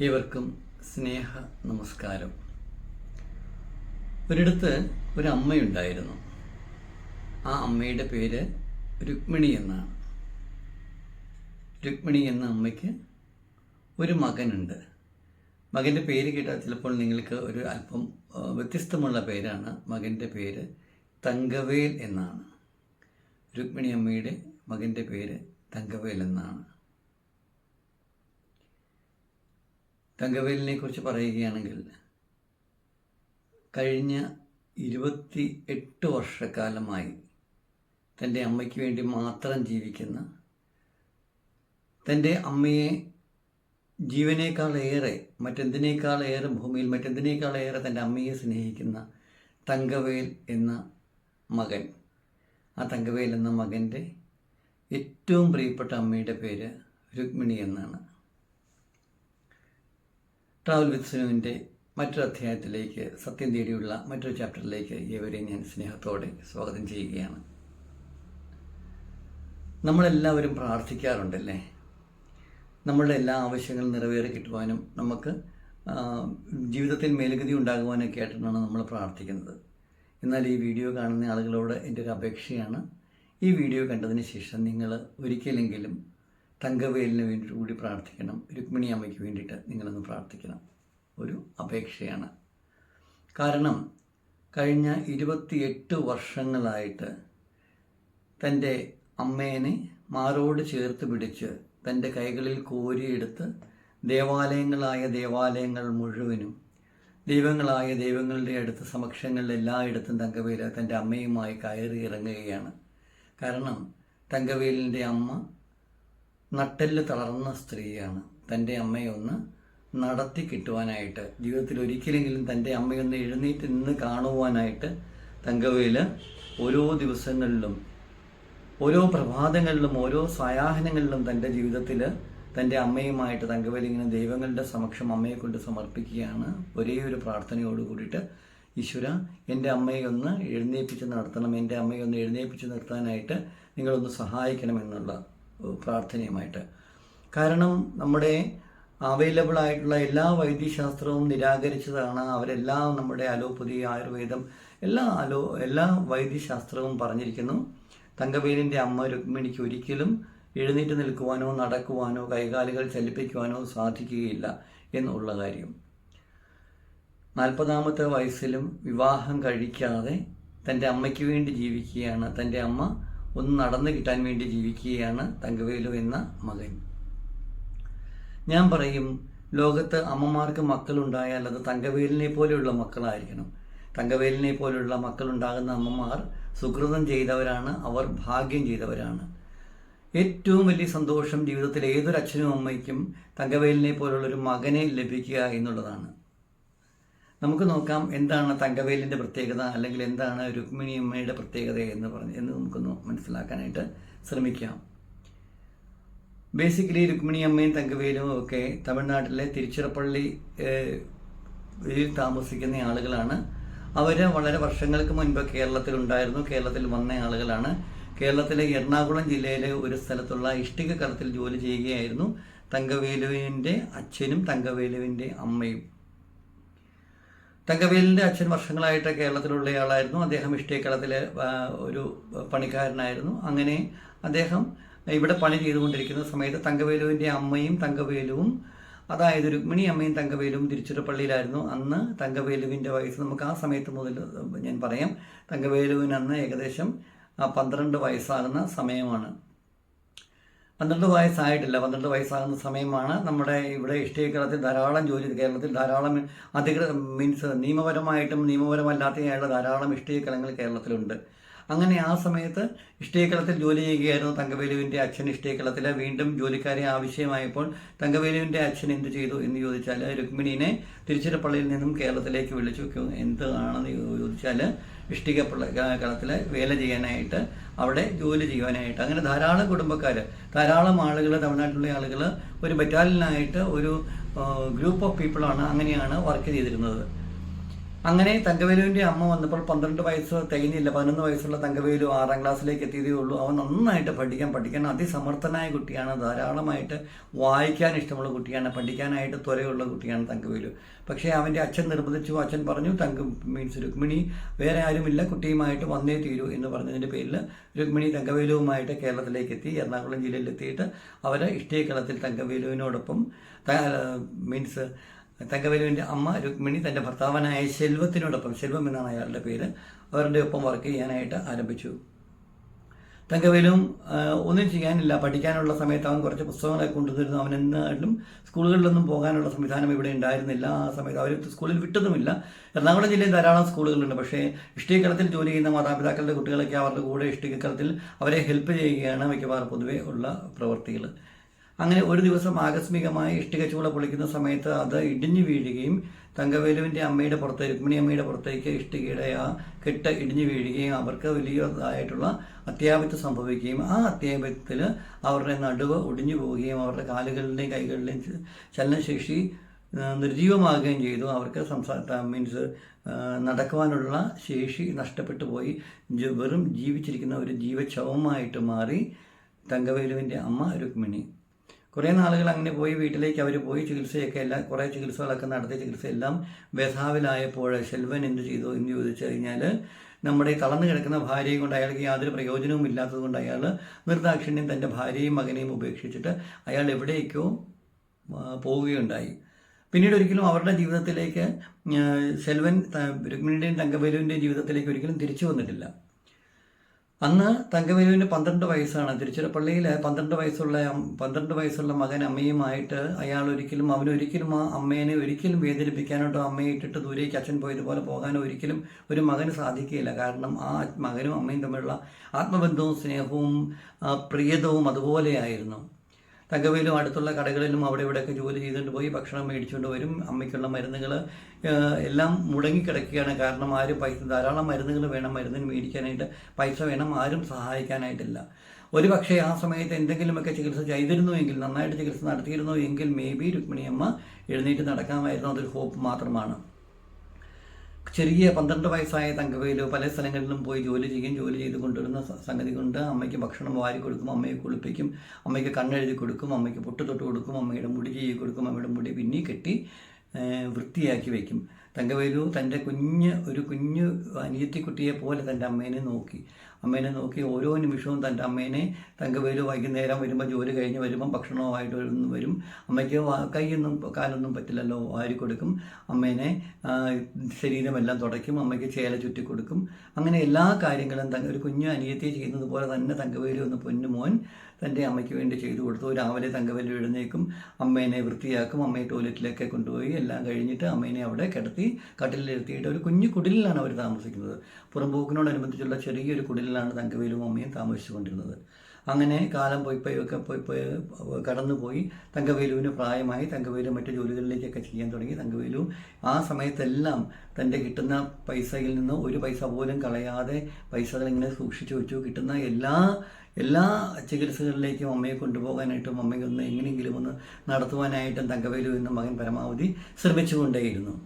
ഏവർക്കും സ്നേഹ നമസ്കാരം. ഒരിടത്ത് ഒരു അമ്മയുണ്ടായിരുന്നു. ആ അമ്മയുടെ പേര് രുക്മിണി എന്നാണ്. രുക്മിണി എന്ന അമ്മയ്ക്ക് ഒരു മകനുണ്ട്. മകന്റെ പേര് കേട്ടാൽ ചിലപ്പോൾ നിങ്ങൾക്ക് ഒരു അല്പം വ്യത്യസ്തമുള്ള പേരാണ്. മകന്റെ പേര് തങ്കവേൽ എന്നാണ്. രുക്മിണി അമ്മയുടെ മകന്റെ പേര് തങ്കവേൽ എന്നാണ്. തങ്കവേലിനെ കുറിച്ച് പറയുകയാണെങ്കിൽ കഴിഞ്ഞ ഇരുപത്തി എട്ട് വർഷക്കാലമായി തന്റെ അമ്മയ്ക്ക് വേണ്ടി മാത്രം ജീവിക്കുന്ന തന്റെ അമ്മയെ ജീവനേക്കാളേറെ മറ്റെന്തിനേക്കാളേറെ ഭൂമിയിൽ മറ്റെന്തിനേക്കാളേറെ തന്റെ അമ്മയെ സ്നേഹിക്കുന്ന തങ്കവേൽ എന്ന മകൻ. ആ തങ്കവേൽ എന്ന മകന്റെ ഏറ്റവും പ്രിയപ്പെട്ട അമ്മയുടെ പേര് രുക്മിണി എന്നാണ്. ട്രാവൽ വിത്ത് സുനുവിന്റെ മറ്റൊരു അധ്യായത്തിലേക്ക് സത്യം തേടിയുള്ള മറ്റൊരു ചാപ്റ്ററിലേക്ക് ഏവരെയും ഞാൻ സ്നേഹത്തോടെ സ്വാഗതം ചെയ്യുകയാണ്. നമ്മളെല്ലാവരും പ്രാർത്ഥിക്കാറുണ്ടല്ലേ? നമ്മളുടെ എല്ലാ ആവശ്യങ്ങളും നിറവേറി കിട്ടുവാനും നമുക്ക് ജീവിതത്തിൽ മേലുഗതി ഉണ്ടാകുവാനൊക്കെ ആയിട്ടാണ് നമ്മൾ പ്രാർത്ഥിക്കുന്നത്. എന്നാൽ ഈ വീഡിയോ കാണുന്ന ആളുകളോട് എന്റെ ഒരു അപേക്ഷയാണ് ഈ വീഡിയോ കണ്ടതിന് ശേഷം നിങ്ങൾ ഒരിക്കലെങ്കിലും തങ്കവേലിന് വേണ്ടിയിട്ട് കൂടി പ്രാർത്ഥിക്കണം. രുക്മിണി അമ്മയ്ക്ക് വേണ്ടിയിട്ട് നിങ്ങളൊന്ന് പ്രാർത്ഥിക്കണം. ഒരു അപേക്ഷയാണ്. കാരണം കഴിഞ്ഞ ഇരുപത്തിയെട്ട് വർഷങ്ങളായിട്ട് തന്റെ അമ്മേനെ മാറോട് ചേർത്ത് പിടിച്ച് തന്റെ കൈകളിൽ കോരിയെടുത്ത് ദേവാലയങ്ങളായ ദേവാലയങ്ങൾ മുഴുവനും ദൈവങ്ങളായ ദൈവങ്ങളുടെ അടുത്ത് സമക്ഷങ്ങളിൽ എല്ലായിടത്തും തങ്കവേല തന്റെ അമ്മയുമായി കയറി ഇറങ്ങുകയാണ്. കാരണം തങ്കവേലിന്റെ അമ്മ നട്ടെല്ല് തളർന്ന സ്ത്രീയാണ് തന്റെ അമ്മയൊന്ന് നടത്തി കിട്ടുവാനായിട്ട്. ജീവിതത്തിൽ ഒരിക്കലെങ്കിലും തന്റെ അമ്മയൊന്ന് എഴുന്നേറ്റ് നിന്ന് കാണുവാനായിട്ട് തങ്കവയിൽ ഓരോ ദിവസങ്ങളിലും ഓരോ പ്രഭാതങ്ങളിലും ഓരോ സ്വയാഹനങ്ങളിലും തന്റെ ജീവിതത്തിൽ തന്റെ അമ്മയുമായിട്ട് തങ്കവേൽ ഇങ്ങനെ ദൈവങ്ങളുടെ സമക്ഷം അമ്മയെ കൊണ്ട് സമർപ്പിക്കുകയാണ്. ഒരേ ഒരു പ്രാർത്ഥനയോട് കൂടിയിട്ട് ഈശ്വര എന്റെ അമ്മയൊന്ന് ഒന്ന് എഴുന്നേൽപ്പിച്ച് നടത്തണം. എന്റെ അമ്മയൊന്ന് ഒന്ന് എഴുന്നേൽപ്പിച്ച് നിർത്താനായിട്ട് നിങ്ങളൊന്ന് സഹായിക്കണമെന്നുള്ള പ്രാർത്ഥനയുമായിട്ട്. കാരണം നമ്മുടെ അവൈലബിൾ ആയിട്ടുള്ള എല്ലാ വൈദ്യശാസ്ത്രവും നിരാകരിച്ചതാണ്. അവരെല്ലാം നമ്മുടെ അലോപ്പതി ആയുർവേദം എല്ലാ അലോ എല്ലാ വൈദ്യശാസ്ത്രവും പറഞ്ഞിരിക്കുന്നു. തങ്കവേലിന്റെ അമ്മ രുക്മിണിക്ക് ഒരിക്കലും എഴുന്നേറ്റ് നിൽക്കുവാനോ നടക്കുവാനോ കൈകാലുകൾ ചലിപ്പിക്കുവാനോ സാധിക്കുകയില്ല എന്നുള്ള കാര്യം. നാൽപ്പതാമത്തെ വയസ്സിലും വിവാഹം കഴിക്കാതെ തന്റെ അമ്മയ്ക്ക് വേണ്ടി ജീവിക്കുകയാണ് തന്റെ അമ്മ. ഒന്ന് നടന്നു കിട്ടാൻ വേണ്ടി ജീവിക്കുകയാണ് തങ്കവേലു എന്ന മകൻ. ഞാൻ പറയും ലോകത്ത് അമ്മമാർക്ക് മക്കളുണ്ടായാൽ അത് തങ്കവേലിനെ പോലെയുള്ള മക്കളായിരിക്കണം. തങ്കവേലിനെ പോലെയുള്ള മക്കളുണ്ടാകുന്ന അമ്മമാർ സുഹൃതം ചെയ്തവരാണ് അവർ ഭാഗ്യം ചെയ്തവരാണ്. ഏറ്റവും വലിയ സന്തോഷം ജീവിതത്തിൽ ഏതൊരു അച്ഛനും അമ്മയ്ക്കും തങ്കവേലിനെ പോലുള്ളൊരു മകനെ ലഭിക്കുക എന്നുള്ളതാണ്. നമുക്ക് നോക്കാം എന്താണ് തങ്കവേലിന്റെ പ്രത്യേകത അല്ലെങ്കിൽ എന്താണ് രുക്മിണിയമ്മയുടെ പ്രത്യേകത എന്ന് പറഞ്ഞ് എന്ന് നമുക്കൊന്ന് മനസ്സിലാക്കാനായിട്ട് ശ്രമിക്കാം. ബേസിക്കലി രുക്മിണിയമ്മയും തങ്കവേലും ഒക്കെ തമിഴ്നാട്ടിലെ തിരുച്ചിറപ്പള്ളി താമസിക്കുന്ന ആളുകളാണ്. അവർ വളരെ വർഷങ്ങൾക്ക് മുൻപ് കേരളത്തിൽ ഉണ്ടായിരുന്നു. കേരളത്തിൽ വന്ന ആളുകളാണ്. കേരളത്തിലെ എറണാകുളം ജില്ലയിലെ ഒരു സ്ഥലത്തുള്ള ഇഷ്ടിക ജോലി ചെയ്യുകയായിരുന്നു തങ്കവേലുവിന്റെ അച്ഛനും തങ്കവേലുവിന്റെ അമ്മയും. തങ്കവേലിന്റെ അച്ഛൻ വർഷങ്ങളായിട്ട് കേരളത്തിലുള്ളയാളായിരുന്നു. അദ്ദേഹം ഇഷ്ടേക്കളത്തിലെ ഒരു പണിക്കാരനായിരുന്നു. അങ്ങനെ അദ്ദേഹം ഇവിടെ പണി ചെയ്തുകൊണ്ടിരിക്കുന്ന സമയത്ത് തങ്കവേലുവിന്റെ അമ്മയും തങ്കവേലുവും അതായത് രുക്മിണി അമ്മയും തങ്കവേലുവും തിരുച്ചിറപ്പള്ളിയിലായിരുന്നു. അന്ന് തങ്കവേലുവിന്റെ വയസ്സ് നമുക്ക് ആ സമയത്ത് മുതൽ ഞാൻ പറയാം. തങ്കവേലുവിന് അന്ന് ഏകദേശം പന്ത്രണ്ട് വയസ്സാകുന്ന സമയമാണ്. പന്ത്രണ്ട് വയസ്സായിട്ടില്ല. പന്ത്രണ്ട് വയസ്സാകുന്ന സമയമാണ് നമ്മുടെ ഇവിടെ ഇഷ്ടീകരണത്തിൽ ധാരാളം ജോലി കേരളത്തിൽ ധാരാളം അധികൃത മീൻസ് നിയമപരമായിട്ടും നിയമപരമല്ലാത്തതായുള്ള ധാരാളം ഇഷ്ടീകരണങ്ങൾ കേരളത്തിലുണ്ട്. അങ്ങനെ ആ സമയത്ത് ഇഷ്ടേക്കളത്തിൽ ജോലി ചെയ്യുകയായിരുന്നു തങ്കവേലുവിന്റെ അച്ഛൻ ഇഷ്ടേക്കളത്തിൽ വീണ്ടും ജോലിക്കാരെ ആവശ്യമായപ്പോൾ തങ്കവേലുവിന്റെ അച്ഛൻ എന്ത് ചെയ്തു എന്ന് ചോദിച്ചാൽ രുക്മിണീനെ തിരുച്ചിറപ്പള്ളിയിൽ നിന്നും കേരളത്തിലേക്ക് വിളിച്ചു എന്താണെന്ന് ചോദിച്ചാൽ ഇഷ്ടിക കളത്തിൽ വേല ചെയ്യാനായിട്ട് അവിടെ ജോലി ചെയ്യുവാനായിട്ട്. അങ്ങനെ ധാരാളം കുടുംബക്കാർ ധാരാളം ആളുകൾ തമിഴ്നാട്ടിലുള്ള ആളുകൾ ഒരു ബറ്റാലിയനായിട്ട് ഒരു ഗ്രൂപ്പ് ഓഫ് പീപ്പിളാണ് അങ്ങനെയാണ് വർക്ക് ചെയ്തിരുന്നത്. അങ്ങനെ തങ്കവേലുവിന്റെ അമ്മ വന്നപ്പോൾ പന്ത്രണ്ട് വയസ്സ് തികഞ്ഞില്ല. പതിനൊന്ന് വയസ്സുള്ള തങ്കവേലു ആറാം ക്ലാസ്സിലേക്ക് എത്തിയതേ ഉള്ളൂ. അവൻ നന്നായിട്ട് പഠിക്കാൻ പഠിക്കാൻ അതിസമർത്ഥനായ കുട്ടിയാണ്. ധാരാളമായിട്ട് വായിക്കാൻ ഇഷ്ടമുള്ള കുട്ടിയാണ്. പഠിക്കാനായിട്ട് ത്വരയുള്ള കുട്ടിയാണ് തങ്കവേലു. പക്ഷേ അവന്റെ അച്ഛൻ നിർബന്ധിച്ചു. അച്ഛൻ പറഞ്ഞു തങ്ക മീൻസ് രുക്മിണി വേറെ ആരുമില്ല. കുട്ടിയുമായിട്ട് വന്നേ തീരൂ എന്ന് പറഞ്ഞതിന്റെ പേരിൽ രുക്മിണി തങ്കവേലുവുമായിട്ട് കേരളത്തിലേക്ക് എത്തി. എറണാകുളം ജില്ലയിൽ എത്തിയിട്ട് അവർ ഇഷ്ടീകളത്തിൽ തങ്കവേലുവിനോടൊപ്പം മീൻസ് തങ്കവേലുവിന്റെ അമ്മ രുക്മിണി തന്റെ ഭർത്താവനായ ശെൽവത്തിനോടൊപ്പം ശെൽവം എന്നാണ് അയാളുടെ പേര് അവരുടെ ഒപ്പം വർക്ക് ചെയ്യാനായിട്ട് ആരംഭിച്ചു. തങ്കവേലും ഒന്നും ചെയ്യാനില്ല. പഠിക്കാനുള്ള സമയത്ത് അവൻ കുറച്ച് പുസ്തകങ്ങളൊക്കെ കൊണ്ടുവന്നിരുന്നു. അവൻ എന്നാലും സ്കൂളുകളിലൊന്നും പോകാനുള്ള സംവിധാനം ഇവിടെ ഉണ്ടായിരുന്നില്ല. ആ സമയത്ത് അവർ സ്കൂളിൽ വിട്ടതുമില്ല. എറണാകുളം ജില്ലയിൽ ധാരാളം സ്കൂളുകളുണ്ട്. പക്ഷേ ഇഷ്ടികക്കളത്തിൽ ജോലി ചെയ്യുന്ന മാതാപിതാക്കളുടെ കുട്ടികളൊക്കെ അവരുടെ കൂടെ ഇഷ്ടികക്കളത്തിൽ അവരെ ഹെൽപ്പ് ചെയ്യുകയാണ് മിക്കവാറും പൊതുവേ ഉള്ള പ്രവൃത്തികൾ അങ്ങനെ ഒരു ദിവസം ആകസ്മികമായി ഇഷ്ടിക പൊളിക്കുന്ന സമയത്ത് അത് ഇടിഞ്ഞു വീഴുകയും തങ്കവേലുവിന്റെ അമ്മയുടെ പുറത്ത് രുക്മിണി അമ്മയുടെ പുറത്തേക്ക് ഇഷ്ടികയുടെ ആ കെട്ട് ഇടിഞ്ഞു വീഴുകയും അവർക്ക് വലിയതായിട്ടുള്ള അത്യാപത്ത് സംഭവിക്കുകയും ആ അത്യാപത്തിൽ അവരുടെ നടുവ് ഒടിഞ്ഞു പോവുകയും അവരുടെ കാലുകളുടെയും കൈകളുടെയും ച- ചലനശേഷി നിർജീവമാകുകയും ചെയ്തു. അവർക്ക് സംസാ മീൻസ് നടക്കുവാനുള്ള ശേഷി നഷ്ടപ്പെട്ടു പോയി. വെറും ജീവിച്ചിരിക്കുന്ന ഒരു ജീവശവമായിട്ട് മാറി തങ്കവേലുവിന്റെ അമ്മ രുക്മിണി. കുറേ നാളുകൾ അങ്ങനെ പോയി വീട്ടിലേക്ക് അവർ പോയി ചികിത്സയൊക്കെ എല്ലാം കുറേ ചികിത്സകളൊക്കെ നടത്തിയ ചികിത്സയെല്ലാം ബസാവിലായപ്പോൾ ശെൽവൻ എന്ത് ചെയ്തു എന്ന് ചോദിച്ചു കഴിഞ്ഞാൽ നമ്മുടെ ഈ തളർന്നു കിടക്കുന്ന ഭാര്യയും കൊണ്ട് അയാൾക്ക് യാതൊരു പ്രയോജനവും ഇല്ലാത്തത് കൊണ്ട് അയാൾ നിർദാക്ഷിണ്യം തന്റെ ഭാര്യയും മകനെയും ഉപേക്ഷിച്ചിട്ട് അയാൾ എവിടേക്കോ പോവുകയുണ്ടായി. പിന്നീട് ഒരിക്കലും അവരുടെ ജീവിതത്തിലേക്ക് സെൽവൻ രുക്മിണിയുടെയും തങ്കവേലുവിന്റെയും ജീവിതത്തിലേക്ക് ഒരിക്കലും തിരിച്ചു വന്നിട്ടില്ല. അന്ന് തങ്കവേലുവിന് പന്ത്രണ്ട് വയസ്സാണ്. തിരുച്ചിറപ്പള്ളിയിൽ പന്ത്രണ്ട് വയസ്സുള്ള പന്ത്രണ്ട് വയസ്സുള്ള മകൻ അമ്മയുമായിട്ട് അയാൾ ഒരിക്കലും അവനൊരിക്കലും ആ അമ്മേനെ ഒരിക്കലും വേദനിപ്പിക്കാനോട്ടോ അമ്മയെ ഇട്ടിട്ട് ദൂരേക്ക് അച്ഛൻ പോയതുപോലെ പോകാനോ ഒരിക്കലും ഒരു മകന് സാധിക്കുകയില്ല. കാരണം ആ മകനും അമ്മയും തമ്മിലുള്ള ആത്മബന്ധവും സ്നേഹവും പ്രിയതവും അതുപോലെയായിരുന്നു. തങ്കവേലും അടുത്തുള്ള കടകളിലും അവിടെ ഇവിടെയൊക്കെ ജോലി ചെയ്തുകൊണ്ട് പോയി ഭക്ഷണം മേടിച്ചുകൊണ്ട് വരും. അമ്മയ്ക്കുള്ള മരുന്നുകൾ എല്ലാം മുടങ്ങിക്കിടക്കുകയാണ്. കാരണം ആരും പൈസ ധാരാളം മരുന്നുകൾ വേണം. മരുന്നിന് മേടിക്കാനായിട്ട് പൈസ വേണം. ആരും സഹായിക്കാനായിട്ടില്ല. ഒരു പക്ഷേ ആ സമയത്ത് എന്തെങ്കിലുമൊക്കെ ചികിത്സ ചെയ്തിരുന്നു എങ്കിൽ നന്നായിട്ട് ചികിത്സ നടത്തിയിരുന്നു എങ്കിൽ മേ ബി രുക്മിണിയമ്മ എഴുന്നേറ്റ് നടക്കാമായിരുന്നു. അതൊരു ഹോപ്പ് മാത്രമാണ്. ചെറിയ പന്ത്രണ്ട് വയസ്സായ തങ്കവേലു പല സ്ഥലങ്ങളിലും പോയി ജോലി ചെയ്യും ജോലി ചെയ്ത് കൊണ്ടുവരുന്ന സംഗതി കൊണ്ട് അമ്മയ്ക്ക് ഭക്ഷണം വാരി കൊടുക്കും അമ്മയെ കുളിപ്പിക്കും അമ്മയ്ക്ക് കണ്ണെഴുതി കൊടുക്കും അമ്മയ്ക്ക് പൊട്ട് തൊട്ട് കൊടുക്കും അമ്മയുടെ മുടി ചെയ്യി കൊടുക്കും അമ്മയുടെ മുടി പിന്നി കെട്ടി വൃത്തിയാക്കി വയ്ക്കും തങ്കവേലു തന്റെ കുഞ്ഞ് ഒരു കുഞ്ഞ് അനിയത്തിക്കുട്ടിയെ പോലെ തന്റെ അമ്മേനെ നോക്കി. അമ്മേനെ നോക്കി ഓരോ നിമിഷവും തന്റെ അമ്മേനെ തങ്കവേലു വൈകുന്നേരം വരുമ്പോൾ ജോലി കഴിഞ്ഞ് വരുമ്പോൾ ഭക്ഷണവുമായിട്ട് വരും. അമ്മയ്ക്ക് കൈയൊന്നും കാലൊന്നും പറ്റില്ലല്ലോ വാരി കൊടുക്കും അമ്മേനെ ശരീരമെല്ലാം തുടയ്ക്കും. അമ്മയ്ക്ക് ചേല ചുറ്റി കൊടുക്കും അങ്ങനെ എല്ലാ കാര്യങ്ങളും ഒരു കുഞ്ഞു അനിയത്തിയെ ചെയ്യുന്നത് പോലെ തന്നെ തങ്കവേലു എന്ന പൊന്നു മോൻ തന്റെ അമ്മയ്ക്ക് വേണ്ടി ചെയ്തു കൊടുത്തു. രാവിലെ തങ്കവല്ലി എഴുന്നേക്കും അമ്മേനെ വൃത്തിയാക്കും അമ്മയെ ടോയ്ലറ്റിലൊക്കെ കൊണ്ടുപോയി എല്ലാം കഴിഞ്ഞിട്ട് അമ്മേനെ അവിടെ കിടത്തി കട്ടിലിരുത്തിയിട്ട് ഒരു കുഞ്ഞു കുടിലിലാണ് അവർ താമസിക്കുന്നത്. പുറമ്പോക്കിനോടനുബന്ധിച്ചുള്ള ചെറിയൊരു കുടിലിലാണ് തങ്കവേലും അമ്മയും താമസിച്ചുകൊണ്ടിരുന്നത്. അങ്ങനെ കാലം പോയി പോയി ഒക്കെ പോയി പോയി കടന്നുപോയി. തങ്കവേലുവിന് പ്രായമായി. തങ്കവേലു മറ്റു ജോലികളിലേക്കൊക്കെ ചെയ്യാൻ തുടങ്ങി. തങ്കവേലു ആ സമയത്തെല്ലാം തന്റെ കിട്ടുന്ന പൈസയിൽ നിന്ന് ഒരു പൈസ പോലും കളയാതെ പൈസകൾ ഇങ്ങനെ സൂക്ഷിച്ചു വെച്ചു. കിട്ടുന്ന എല്ലാ എല്ലാ ചികിത്സകളിലേക്കും അമ്മയെ കൊണ്ടുപോകാനായിട്ടും അമ്മയെ ഒന്ന് എങ്ങനെയെങ്കിലും ഒന്ന് നടത്തുവാനായിട്ടും തങ്കവേലു എന്ന മകൻ പരമാവധി ശ്രമിച്ചുകൊണ്ടേയിരുന്നു.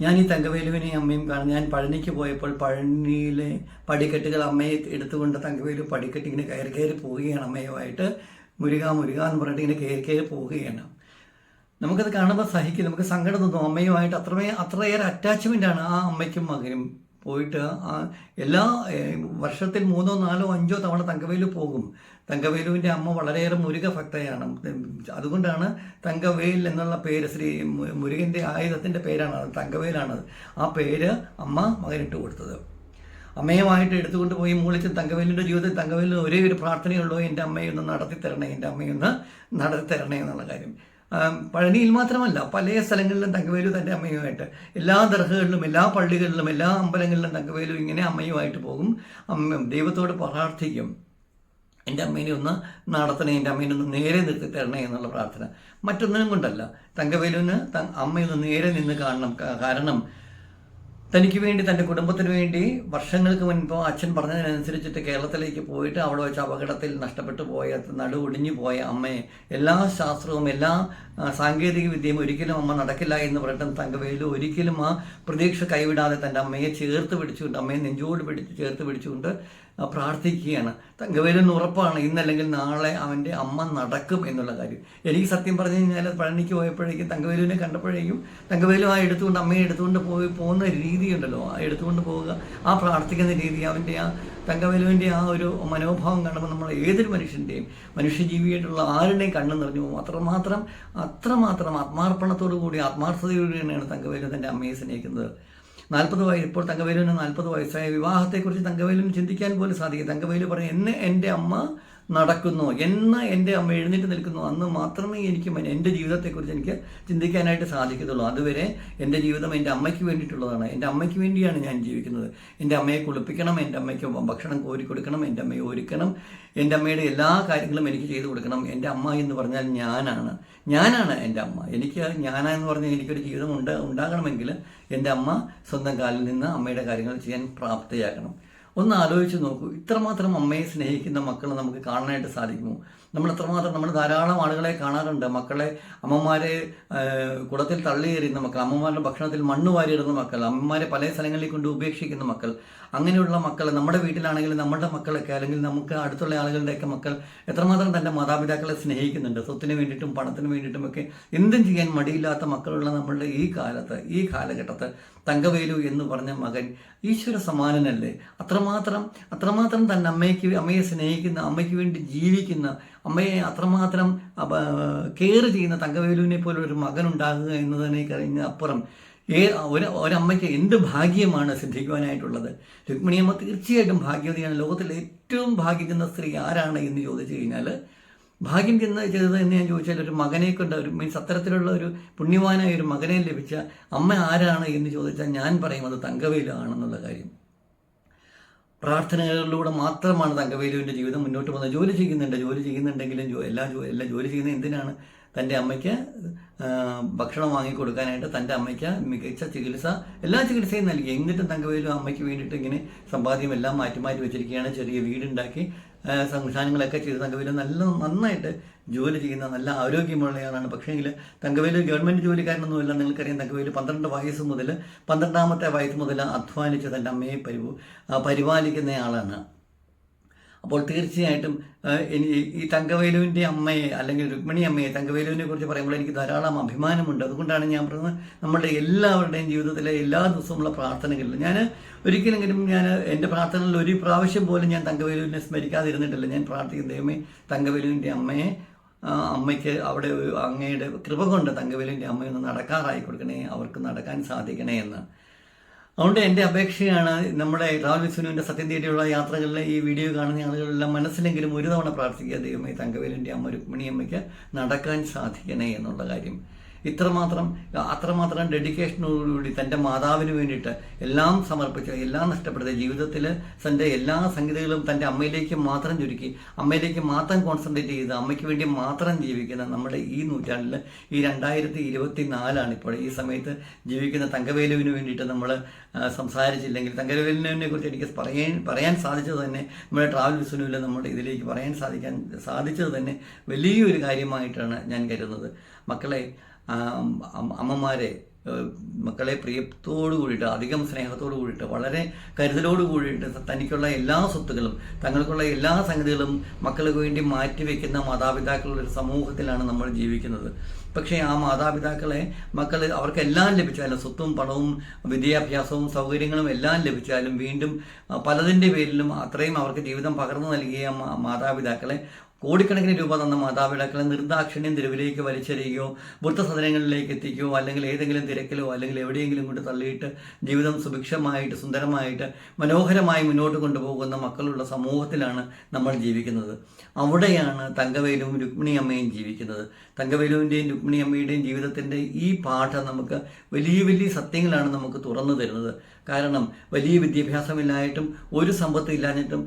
ഞാൻ ഈ തങ്കവേലുവിനെ അമ്മയും കാണും. ഞാൻ പഴനിക്ക് പോയപ്പോൾ പഴനിയിലെ പടിക്കെട്ടുകൾ അമ്മയെ എടുത്തുകൊണ്ട് തങ്കവേലു പടിക്കെട്ട് ഇങ്ങനെ കയറി കയറി പോവുകയാണ് അമ്മയുമായിട്ട്. മുരുക മുരുക എന്ന് പറഞ്ഞിട്ട് ഇങ്ങനെ കയറി കയറി പോവുകയാണ്. നമുക്കത് കാണുമ്പോൾ സഹിക്കും നമുക്ക് സങ്കടം തോന്നും. അമ്മയുമായിട്ട് അത്രമേ അത്രയേറെ അറ്റാച്ച്മെന്റ് ആണ് ആ അമ്മയ്ക്കും മകനും. പോയിട്ട് എല്ലാ വർഷത്തിൽ മൂന്നോ നാലോ അഞ്ചോ തവണ തങ്കവേലു പോകും. തങ്കവേലുവിന്റെ അമ്മ വളരെയേറെ മുരുക ഭക്തയാണ് അതുകൊണ്ടാണ് തങ്കവേൽ എന്നുള്ള പേര് ശ്രീ മുരുകന്റെ ആയുധത്തിന്റെ പേരാണ് അത് തങ്കവേലാണത്. ആ പേര് അമ്മ മകനിട്ട് കൊടുത്തത്. അമ്മയുമായിട്ട് എടുത്തുകൊണ്ട് പോയി മൂളിച്ച് തങ്കവേലിന്റെ ജീവിതത്തിൽ തങ്കവേലിന് ഒരേ ഒരു പ്രാർത്ഥനയുള്ളൂ എന്റെ അമ്മയൊന്ന് നടത്തി തരണേ എന്റെ അമ്മയൊന്ന് നടത്തി തരണേ എന്നുള്ള കാര്യം. പഴനിയിൽ മാത്രമല്ല പല സ്ഥലങ്ങളിലും തങ്കവേലു തന്റെ അമ്മയുമായിട്ട്. എല്ലാ ദർഹകളിലും എല്ലാ പള്ളികളിലും എല്ലാ അമ്പലങ്ങളിലും തങ്കവേലു ഇങ്ങനെ അമ്മയുമായിട്ട് പോകും. അമ്മ ദൈവത്തോട് പ്രാർത്ഥിക്കും. എന്റെ അമ്മേനെ ഒന്ന് നടത്തണേ എന്റെ അമ്മേനെ ഒന്ന് നേരെ നിർത്തി തരണേ എന്നുള്ള പ്രാർത്ഥന. മറ്റൊന്നിനും കൊണ്ടല്ല. തങ്കവേലുവിന് അമ്മയൊന്ന് നേരെ നിന്ന് കാണണം. കാരണം തനിക്ക് വേണ്ടി തന്റെ കുടുംബത്തിന് വേണ്ടി വർഷങ്ങൾക്ക് മുൻപ് അച്ഛൻ പറഞ്ഞതിനനുസരിച്ചിട്ട് കേരളത്തിലേക്ക് പോയിട്ട് അവിടെ വെച്ച് അപകടത്തിൽ നഷ്ടപ്പെട്ടു പോയ നടു ഒടിഞ്ഞു പോയ അമ്മയെ എല്ലാ ശാസ്ത്രവും എല്ലാ സാങ്കേതിക വിദ്യയും ഒരിക്കലും അമ്മ നടക്കില്ല എന്ന് പറഞ്ഞിട്ടും തങ്കവേലു ഒരിക്കലും ആ പ്രതീക്ഷ കൈവിടാതെ തന്റെ അമ്മയെ ചേർത്ത് പിടിച്ചുകൊണ്ട് അമ്മയെ നെഞ്ചോട് പിടിച്ച് ചേർത്ത് പിടിച്ചുകൊണ്ട് പ്രാർത്ഥിക്കുകയാണ്. തങ്കവേലെന്ന് ഉറപ്പാണ് ഇന്നല്ലെങ്കിൽ നാളെ അവന്റെ അമ്മ നടക്കും എന്നുള്ള കാര്യം. എനിക്ക് സത്യം പറഞ്ഞു കഴിഞ്ഞാൽ പഴനിക്ക് പോയപ്പോഴേക്കും തങ്കവേലുവിനെ കണ്ടപ്പോഴേക്കും തങ്കവേലു ആ എടുത്തുകൊണ്ട് അമ്മയെ എടുത്തുകൊണ്ട് പോയി പോകുന്ന രീതിയുണ്ടല്ലോ ആ എടുത്തുകൊണ്ട് പോവുക ആ പ്രാർത്ഥിക്കുന്ന രീതി അവന്റെ ആ തങ്കവേലുവിന്റെ ആ ഒരു മനോഭാവം കാണുമ്പോൾ നമ്മൾ ഏതൊരു മനുഷ്യന്റെയും മനുഷ്യജീവിയായിട്ടുള്ള ആരുടെയും കണ്ണു നിറഞ്ഞു പോകും. അത്രമാത്രം അത്രമാത്രം ആത്മാർപ്പണത്തോടു കൂടി ആത്മാർത്ഥതയോടെയാണ് തങ്കവേലു തന്റെ അമ്മയെ സ്നേഹിക്കുന്നത്. നാൽപ്പത് വയസ്സ് ഇപ്പോൾ തങ്കവേലുവിന് നാൽപ്പത് വയസ്സായ വിവാഹത്തെക്കുറിച്ച് തങ്കവേലുവിന് ചിന്തിക്കാൻ പോലും സാധിക്കും തങ്കവേലു പറഞ്ഞു എന്നെ എന്റെ അമ്മ നടക്കുന്നു. എന്ന് എന്റെ അമ്മ എഴുന്നേറ്റ് നിൽക്കുന്നു. അന്ന് മാത്രമേ എനിക്ക് എന്റെ ജീവിതത്തെക്കുറിച്ച് എനിക്ക് ചിന്തിക്കാനായിട്ട് സാധിക്കത്തുള്ളൂ. അതുവരെ എന്റെ ജീവിതം എന്റെ അമ്മയ്ക്ക് വേണ്ടിയിട്ടുള്ളതാണ്. എന്റെ അമ്മയ്ക്ക് വേണ്ടിയാണ് ഞാൻ ജീവിക്കുന്നത്. എന്റെ അമ്മയെ കുളിപ്പിക്കണം എന്റെ അമ്മയ്ക്ക് ഭക്ഷണം കോരി കൊടുക്കണം എന്റെ അമ്മയെ ഒരുക്കണം എന്റെ അമ്മയുടെ എല്ലാ കാര്യങ്ങളും എനിക്ക് ചെയ്തു കൊടുക്കണം. എന്റെ അമ്മ എന്ന് പറഞ്ഞാൽ ഞാനാണ്. ഞാനാണ് എന്റെ അമ്മ. എനിക്ക് ഞാനെന്ന് പറഞ്ഞാൽ എനിക്കൊരു ജീവിതം ഉണ്ട് ഉണ്ടാകണമെങ്കിൽ എന്റെ അമ്മ സ്വന്തം കാലിൽ നിന്ന് അമ്മയുടെ കാര്യങ്ങൾ ചെയ്യാൻ പ്രാപ്തയാക്കണം ഒന്ന് ആലോചിച്ച് നോക്കൂ. ഇത്രമാത്രം അമ്മയെ സ്നേഹിക്കുന്ന മക്കളെ നമുക്ക് കാണാനായിട്ട് സാധിക്കുമോ? നമ്മൾ എത്രമാത്രം നമ്മൾ ധാരാളം ആളുകളെ കാണാറുണ്ട്. മക്കളെ അമ്മമാരെ കുളത്തിൽ തള്ളിയേറിയുന്ന മക്കൾ അമ്മമാരുടെ ഭക്ഷണത്തിൽ മണ്ണ് വാരിയിടുന്ന മക്കൾ അമ്മമാരെ പല സ്ഥലങ്ങളിൽ കൊണ്ട് ഉപേക്ഷിക്കുന്ന മക്കൾ. അങ്ങനെയുള്ള മക്കൾ നമ്മുടെ വീട്ടിലാണെങ്കിലും നമ്മുടെ മക്കളൊക്കെ അല്ലെങ്കിൽ നമുക്ക് അടുത്തുള്ള ആളുകളുടെയൊക്കെ മക്കൾ എത്രമാത്രം തന്റെ മാതാപിതാക്കളെ സ്നേഹിക്കുന്നുണ്ട് സ്വത്തിന് വേണ്ടിയിട്ടും പണത്തിന് വേണ്ടിയിട്ടും ഒക്കെ എന്തും ചെയ്യാൻ മടിയില്ലാത്ത മക്കളുള്ള നമ്മളുടെ ഈ കാലത്ത് ഈ കാലഘട്ടത്ത് തങ്കവേലു എന്ന് പറഞ്ഞ മകൻ ഈശ്വര സമാനനല്ലേ? അത്രമാത്രം അത്രമാത്രം തന്റെ അമ്മയ്ക്ക് അമ്മയെ സ്നേഹിക്കുന്ന അമ്മയ്ക്ക് വേണ്ടി ജീവിക്കുന്ന അമ്മയെ അത്രമാത്രം കെയർ ചെയ്യുന്ന തങ്കവേലുവിനെ പോലെ ഒരു മകൻ ഉണ്ടാകുക എന്നതിനെ കഴിഞ്ഞ അപ്പുറം ഏ ഒരു ഒരമ്മയ്ക്ക് എന്ത് ഭാഗ്യമാണ് സിദ്ധിക്കുവാനായിട്ടുള്ളത്? രുക്മിണിയമ്മ തീർച്ചയായിട്ടും ഭാഗ്യവതിയാണ്. ലോകത്തിലെ ഏറ്റവും ഭാഗ്യിക്കുന്ന സ്ത്രീ ആരാണ് എന്ന് ചോദിച്ചു കഴിഞ്ഞാൽ ഭാഗ്യം ചെന്ന് ചെയ്തത് എന്ന് ഞാൻ ചോദിച്ചാൽ ഒരു മകനെ കൊണ്ട് ഒരു മീൻസ് അത്തരത്തിലുള്ള ഒരു പുണ്യവാനായ ഒരു മകനെ ലഭിച്ച അമ്മ ആരാണ് എന്ന് ചോദിച്ചാൽ ഞാൻ പറയും അത് തങ്കവേലാണെന്നുള്ള കാര്യം. പ്രാർത്ഥനകളിലൂടെ മാത്രമാണ് തങ്കവേലുവിന്റെ ജീവിതം മുന്നോട്ട് പോകുന്നത്. ജോലി ചെയ്യുന്നുണ്ട് ജോലി ചെയ്യുന്നുണ്ടെങ്കിലും എല്ലാ എല്ലാം ജോലി ചെയ്യുന്നത് എന്തിനാണ്? തന്റെ അമ്മയ്ക്ക് ഭക്ഷണം വാങ്ങിക്കൊടുക്കാനായിട്ട് തന്റെ അമ്മയ്ക്ക് മികച്ച ചികിത്സ എല്ലാ ചികിത്സയും നൽകി. എന്നിട്ടും തങ്കവേലു അമ്മയ്ക്ക് വേണ്ടിയിട്ട് ഇങ്ങനെ സമ്പാദ്യം എല്ലാം മാറ്റി മാറ്റി വെച്ചിരിക്കുകയാണ്. ചെറിയ വീടുണ്ടാക്കി സംവിധാനങ്ങളൊക്കെ ചെയ്ത് തങ്കവേലു നല്ല നന്നായിട്ട് ജോലി ചെയ്യുന്ന നല്ല ആരോഗ്യമുള്ളയാളാണ്. പക്ഷേങ്കിൽ തങ്കവേലു ഗവൺമെന്റ് ജോലിക്കാരനൊന്നുമില്ല. നിങ്ങൾക്കറിയാം തങ്കവേലു പന്ത്രണ്ട് വയസ്സ് മുതൽ പന്ത്രണ്ടാമത്തെ വയസ്സ് മുതൽ അധ്വാനിച്ച് തന്റെ അമ്മയെ പരിപാലിക്കുന്നയാളാണ് അപ്പോൾ തീർച്ചയായിട്ടും ഈ തങ്കവേലുവിന്റെ അമ്മയെ അല്ലെങ്കിൽ രുക്മിണി അമ്മയെ തങ്കവേലുവിനെ കുറിച്ച് പറയുമ്പോൾ എനിക്ക് ധാരാളം അഭിമാനമുണ്ട്. അതുകൊണ്ടാണ് ഞാൻ പറയുന്നത് നമ്മളുടെ എല്ലാവരുടെയും ജീവിതത്തിലെ എല്ലാ ദിവസമുള്ള പ്രാർത്ഥനകളിലും ഞാൻ ഒരിക്കലെങ്കിലും ഞാൻ എന്റെ പ്രാർത്ഥനകളിൽ ഒരു പ്രാവശ്യം പോലും ഞാൻ തങ്കവേലുവിനെ സ്മരിക്കാതിരുന്നിട്ടില്ല. ഞാൻ പ്രാർത്ഥിക്കുന്ന ദൈവമേ തങ്കവേലുവിന്റെ അമ്മയെ അമ്മയ്ക്ക് അവിടെ അങ്ങയുടെ കൃപ കൊണ്ട് തങ്കവേലിന്റെ അമ്മയൊന്ന് നടക്കാറായി കൊടുക്കണേ അവർക്ക് നടക്കാൻ സാധിക്കണേ എന്ന്. അതുകൊണ്ട് എന്റെ അപേക്ഷയാണ് നമ്മുടെ ട്രാവൽ വിസ്വനുവിന്റെ സത്യം തേടിയുള്ള യാത്രകളിലെ ഈ വീഡിയോ കാണുന്ന ആളുകളെല്ലാം മനസ്സിലെങ്കിലും ഒരു തവണ പ്രാർത്ഥിക്കുക ദൈവമേ തങ്കവേലിന്റെ അമ്മ രുക്മിണിയമ്മയ്ക്ക് നടക്കാൻ സാധിക്കണേ എന്നുള്ള കാര്യം. ഇത്രമാത്രം അത്രമാത്രം ഡെഡിക്കേഷനോടുകൂടി തന്റെ മാതാവിന് വേണ്ടിയിട്ട് എല്ലാം സമർപ്പിച്ച് എല്ലാം നഷ്ടപ്പെടുത്തി ജീവിതത്തിൽ തന്റെ എല്ലാ സംഗതികളും തന്റെ അമ്മയിലേക്ക് മാത്രം ചുരുക്കി അമ്മയിലേക്ക് മാത്രം കോൺസെൻട്രേറ്റ് ചെയ്ത് അമ്മയ്ക്ക് വേണ്ടി മാത്രം ജീവിക്കുന്ന നമ്മുടെ ഈ നൂറ്റാണ്ടിൽ ഈ രണ്ടായിരത്തി ഇരുപത്തി നാലാണ് ഇപ്പോൾ ഈ സമയത്ത് ജീവിക്കുന്ന തങ്കവേലുവിന് വേണ്ടിയിട്ട് നമ്മൾ സംസാരിച്ചില്ലെങ്കിൽ തങ്കവേലുവിനെ കുറിച്ച് എനിക്ക് പറയാൻ പറയാൻ സാധിച്ചത് തന്നെ നമ്മുടെ ട്രാവൽ വിസുനുവിൽ നമ്മുടെ ഇതിലേക്ക് പറയാൻ സാധിക്കാൻ സാധിച്ചത് തന്നെ വലിയൊരു കാര്യമായിട്ടാണ് ഞാൻ കരുതുന്നത്. മക്കളെ അമ്മമാരെ മക്കളെ പ്രിയത്തോടു കൂടിയിട്ട് അധികം സ്നേഹത്തോടു കൂടിയിട്ട് വളരെ കരുതലോട് കൂടിയിട്ട് തനിക്കുള്ള എല്ലാ സ്വത്തുക്കളും തങ്ങൾക്കുള്ള എല്ലാ സംഗതികളും മക്കൾക്ക് വേണ്ടി മാറ്റിവെക്കുന്ന മാതാപിതാക്കളുടെ ഒരു സമൂഹത്തിലാണ് നമ്മൾ ജീവിക്കുന്നത്. പക്ഷേ ആ മാതാപിതാക്കളെ മക്കൾ അവർക്കെല്ലാം ലഭിച്ചാലും സ്വത്തും പണവും വിദ്യാഭ്യാസവും സൗകര്യങ്ങളും എല്ലാം ലഭിച്ചാലും വീണ്ടും പലതിന്റെ പേരിലും അത്രയും അവർക്ക് ജീവിതം പകർന്നു നൽകിയ മാതാപിതാക്കളെ കോടിക്കണക്കിന് രൂപ തന്ന മാതാപിതാക്കളെ നിർദാക്ഷിണ്യം തെരുവിലേക്ക് വലിച്ചെറിയുകയോ വൃത്തസദനങ്ങളിലേക്ക് എത്തിക്കുകയോ അല്ലെങ്കിൽ ഏതെങ്കിലും തിരക്കിലോ അല്ലെങ്കിൽ എവിടെയെങ്കിലും കൊണ്ട് തള്ളിയിട്ട് ജീവിതം സുഭിക്ഷമായിട്ട് സുന്ദരമായിട്ട് മനോഹരമായി മുന്നോട്ട് കൊണ്ടുപോകുന്ന മക്കളുള്ള സമൂഹത്തിലാണ് നമ്മൾ ജീവിക്കുന്നത്. അവിടെയാണ് തങ്കവേലും രുക്മിണി അമ്മയും ജീവിക്കുന്നത്. തങ്കവേലുവിന്റെയും രുക്മിണി അമ്മയുടെയും ജീവിതത്തിന്റെ ഈ പാഠം നമുക്ക് വലിയ വലിയ സത്യങ്ങളാണ് നമുക്ക് തുറന്നു തരുന്നത്. കാരണം വലിയ വിദ്യാഭ്യാസമില്ലായിട്ടും ഒരു സമ്പത്തും ഇല്ലാഞ്ഞിട്ടും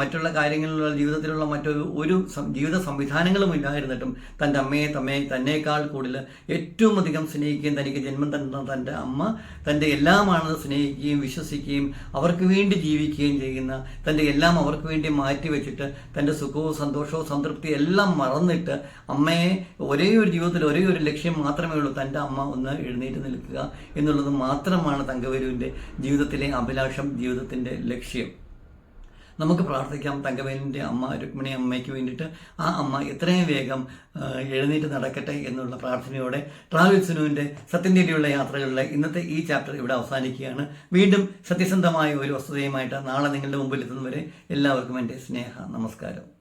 മറ്റുള്ള കാര്യങ്ങളിലുള്ള ജീവിതത്തിലുള്ള മറ്റൊരു ഒരു ജീവിത സംവിധാനങ്ങളും ഇല്ലായിരുന്നിട്ടും തന്റെ അമ്മയെ തമ്മയെ തന്നേക്കാൾ കൂടുതൽ ഏറ്റവും അധികം സ്നേഹിക്കുകയും തനിക്ക് ജന്മം തന്ന തന്റെ അമ്മ തന്റെ എല്ലാമാണെന്ന് സ്നേഹിക്കുകയും വിശ്വസിക്കുകയും അവർക്ക് വേണ്ടി ജീവിക്കുകയും ചെയ്യുന്ന തന്റെ എല്ലാം അവർക്ക് വേണ്ടി മാറ്റിവെച്ചിട്ട് തന്റെ സുഖവും സന്തോഷവും സംതൃപ്തി എല്ലാം മറന്നിട്ട് അമ്മയെ ഒരേ ഒരു ജീവിതത്തിൽ ഒരേ ഒരു ലക്ഷ്യം മാത്രമേ ഉള്ളൂ തന്റെ അമ്മ ഒന്ന് എഴുന്നേറ്റ് നിൽക്കുക എന്നുള്ളത് മാത്രമാണ് തങ്കവരുവിന്റെ ജീവിതത്തിലെ അഭിലാഷം ജീവിതത്തിന്റെ ലക്ഷ്യം. നമുക്ക് പ്രാർത്ഥിക്കാം. തങ്കവേലിന്റെ അമ്മ രുക്മിണി അമ്മയ്ക്ക് വേണ്ടിയിട്ട് ആ അമ്മ എത്രയും വേഗം എഴുന്നേറ്റ് നടക്കട്ടെ എന്നുള്ള പ്രാർത്ഥനയോടെ ട്രാവൽ സുനുവിന്റെ സത്യന്റെ യാത്രകളിലെ ഇന്നത്തെ ഈ ചാപ്റ്റർ ഇവിടെ അവസാനിക്കുകയാണ്. വീണ്ടും സത്യസന്ധമായ ഒരു വസ്തുതയുമായിട്ട് നാളെ നിങ്ങളുടെ മുമ്പിൽ എത്തുന്നവരെ എല്ലാവർക്കും എന്റെ സ്നേഹ നമസ്കാരം.